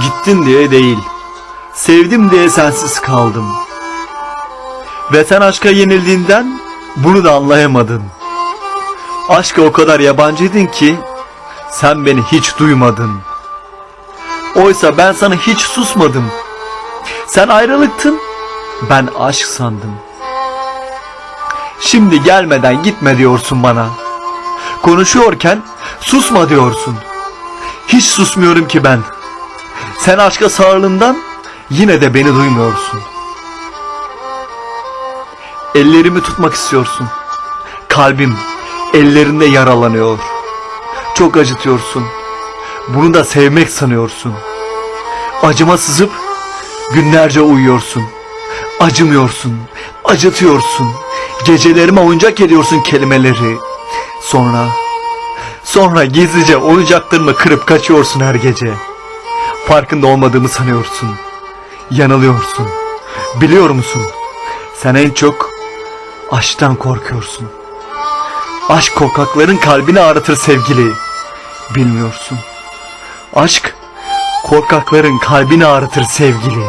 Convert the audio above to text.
Gittin diye değil. Sevdim diye sensiz kaldım. Ve sen aşka yenildiğinden bunu da anlayamadın. Aşka o kadar yabancıydın ki sen beni hiç duymadın. Oysa ben sana hiç susmadım. Sen ayrılıktın, ben aşk sandım. Şimdi gelmeden gitme diyorsun bana. Konuşuyorken susma diyorsun. Hiç susmuyorum ki ben. Sen aşka sağırlığından yine de beni duymuyorsun. Ellerimi tutmak istiyorsun. Kalbim ellerinde yaralanıyor. Çok acıtıyorsun. Bunu da sevmek sanıyorsun. Acıma sızıp günlerce uyuyorsun. Acımıyorsun, acıtıyorsun. Gecelerime oyuncak ediyorsun kelimeleri. Sonra, sonra gizlice oyuncaklarımı kırıp kaçıyorsun her gece. Farkında olmadığımı sanıyorsun. Yanılıyorsun. Biliyor musun? Sen en çok aşktan korkuyorsun. Aşk korkakların kalbini ağrıtır sevgili. Bilmiyorsun. Aşk korkakların kalbini ağrıtır sevgili.